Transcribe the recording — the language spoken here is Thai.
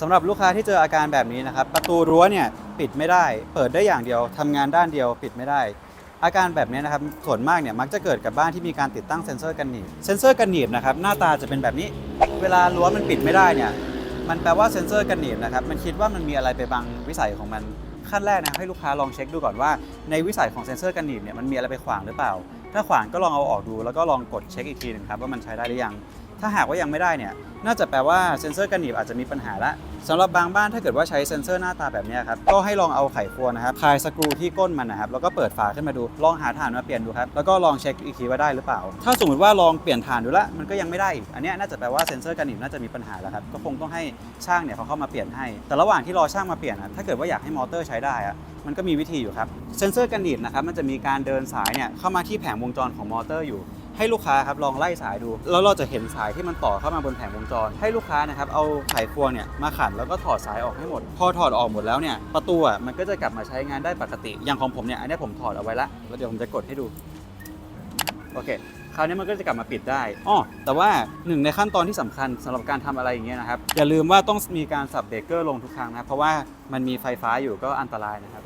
สำหรับลูกค้าที่เจออาการแบบนี้นะครับ ประตูรั้วเนี่ยปิดไม่ได้ เปิดได้อย่างเดียวทำงานด้านเดียวปิดไม่ได้ อาการแบบนี้นะครับส่วนมากเนี่ยมักจะเกิดกับบ้านที่มีการติดตั้งเซ็นเซอร์กันหนีบเซ็นเซอร์กันหนีบนะครับหน้าตาจะเป็นแบบนี้ เวลารั้วมันปิดไม่ได้เนี่ยมันแปลว่าเซ็นเซอร์กันหนีบนะครับมันคิดว่ามันมีอะไรไปบังวิสัยของมันขั้นแรกนะให้ลูกค้าลองเช็คดูก่อนว่าในวิสัยของเซ็นเซอร์กันหนีบเนี่ยมันมีอะไรไปขวางหรือเปล่า ถ้าขวางก็ลองเอาออกดูแล้วก็ลองกดเช็คอีกทีหนึงครับว่ามันใช้ได้หรือยัง ถ้าหากว่ายังไม่ได้เนี่ยน่าจะแปลว่าเซ็นเซอร์กันหนีบอาจจะมีปัญหาละสำหรับบางบ้านถ้าเกิดว่าใช้เซ็นเซอร์หน้าตาแบบนี้ครับก็ให้ลองเอาไขควงนะครับคลายสกรูที่ก้นมันนะครับแล้วก็เปิดฝาขึ้นมาดูลองหาฐานมาเปลี่ยนดูครับแล้วก็ลองเช็คอีกทีว่าได้หรือเปล่า ถ้าสมมติว่าลองเปลี่ยนฐานดูละมันก็ยังไม่ได้อีกอันนี้น่าจะแปลว่าเซ็นเซอร์กันหนีบน่าจะมีปัญหาแล้วครับก็คงต้องให้ช่างเนี่ยเขาเข้ามาเปลี่ยนให้ แต่ระหว่างที่รอช่างมาเปลี่ยนนะถ้าเกิดว่าอยากให้มอเตอร์ใช้ได้อะมันก็มีวิธีอยู่ครับเซ็นเซอร์กันหนีบนะครับมันจะมีการเดินสายเนี่ยเข้ามาที่แผงวงจรของมอเตอร์อยู่ ให้ลูกค้าครับลองไล่สายดู แล้วเราจะเห็นสายที่มันต่อเข้ามาบนแผงวงจร ให้ลูกค้านะครับเอาไขควงเนี่ยมาขันแล้วก็ถอดสายออกให้หมด พอถอดออกหมดแล้วเนี่ยประตูอะมันก็จะกลับมาใช้งานได้ปกติ อย่างของผมเนี่ยอันนี้ผมถอดเอาไว้ละแล้วเดี๋ยวผมจะกดให้ดูโอเคคราวนี้มันก็จะกลับมาปิดได้อ้อแต่ว่าหนึ่งในขั้นตอนที่สำคัญสำหรับการทำอะไรอย่างเงี้ยนะครับ อย่าลืมว่าต้องมีการสับเบรกเกอร์ลงทุกครั้งนะ เพราะว่ามันมีไฟฟ้าอยู่ก็อันตรายนะครับ